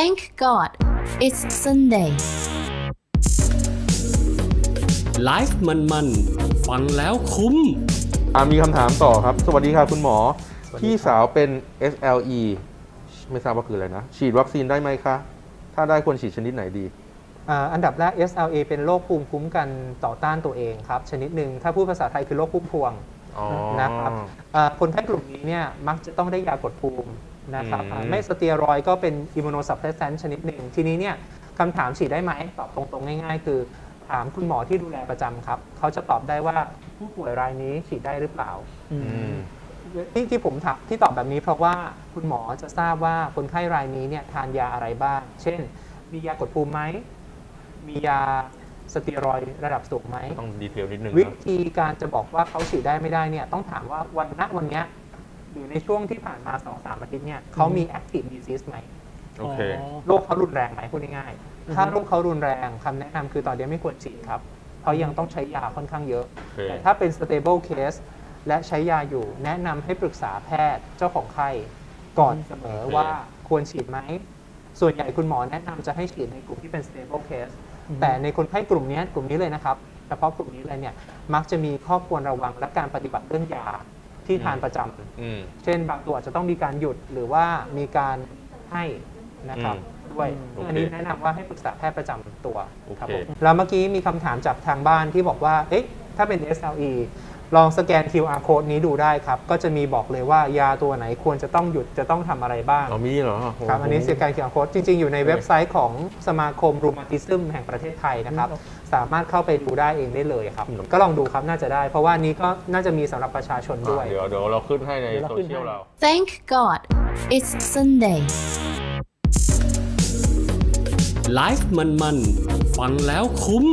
Thank God it's Sunday. ไลฟ์มันๆฟังแล้วคุ้ม อ่ามีคำถามต่อครับ สวัสดีค่ะคุณหมอ พี่สาวเป็น SLE ไม่ทราบว่าคืออะไรนะ ฉีดวัคซีนได้ไหมคะ ถ้าได้ควรฉีดชนิดไหนดี อ่าอันดับแรก SLA เป็นโรคภูมิคุ้มกันต่อต้านตัวเองครับ ชนิดหนึ่งถ้าพูดภาษาไทยคือโรคพุ่มพวงอ๋อนะครับ อ่าคนไข้กลุ่มนี้เนี่ยมักจะต้องได้ยากดภูมิ นะครับอืมอ่าไม่สเตียรอยด์ก็เป็นอิมมูโนซับเพรสเซนต์ชนิดหนึ่ง ทีนี้เนี่ยคำถามฉีดได้ไหมตอบตรงๆ ง่ายๆ คือ ถามคุณหมอที่ดูแลประจำครับ เขาจะตอบได้ว่าผู้ป่วยรายนี้ฉีดได้หรือเปล่า อืม ที่ที่ผมถามที่ตอบแบบนี้เพราะว่าคุณหมอจะทราบว่าคนไข้รายนี้เนี่ยทานยาอะไรบ้าง เช่น มียากดภูมิไหม มียาสเตียรอยด์ระดับสูงไหม ต้องดีเทลนิดนึงวินะ ธีการจะบอกว่าเขาฉีดได้ไม่ได้เนี่ยต้องถามว่าวันณวันเนี้ย หรือในช่วงที่ผ่านมา2อสามอาทิตย์เนี่ยเขามี active disease ไหมโอเค โรคเขารุนแรงไหมพูดง่ายๆถ้าโรคเขารุนแรงคำแนะนำคือตอนนี้ไม่ควรฉีดครับ เพราะยังต้องใช้ยาค่อนข้างเยอะ โอเค แต่ถ้าเป็น stable case และใช้ยาอยู่แนะนำให้ปรึกษาแพทย์เจ้าของไข้ก่อนเสมอว่าควรฉีดไหม ส่วนใหญ่คุณหมอแนะนำจะให้ฉีดในกลุ่มที่เป็น stable case แต่ในคนไข้กลุ่มเนี้ยกลุ่มนี้เลยนะครับเฉพาะกลุ่มนี้เลยเนี่ยมักจะมีข้อควรระวังและการปฏิบัติเรื่องยา ที่ทานประจำอืม เช่นบางตัวอาจจะต้องมีการหยุดหรือว่ามีการให้นะครับอืมด้วยโอเคอันนี้แนะนำว่าให้ปรึกษาแพทย์ประจำตัวครับโอเค ผมแล้วเมื่อกี้มีคำถามจากทางบ้านที่บอกว่าเอ๊ะถ้าเป็น SLE ลองสแกน QR code นี้ดูได้ครับ ก็จะมีบอกเลยว่ายาตัวไหนควรจะต้องหยุดจะต้องทำอะไรบ้างเอามีเหรอโโหครับอันนี้สแกน QR code จริง ๆ อยู่ในเว็บไซต์ของสมาคมรูมาติซึมแห่งประเทศไทยนะครับ สามารถเข้าไปดูได้เองได้เลยครับ ก็ลองดูครับน่าจะได้ เพราะว่านี้ก็น่าจะมีสำหรับประชาชนด้วย เดี๋ยวเดี๋ยวเราขึ้นให้ในเดี๋ยวเราโซขึ้นเชียลให้เรา Thank God it's Sunday. ไลฟ์มันๆ ฟังแล้วคุ้ม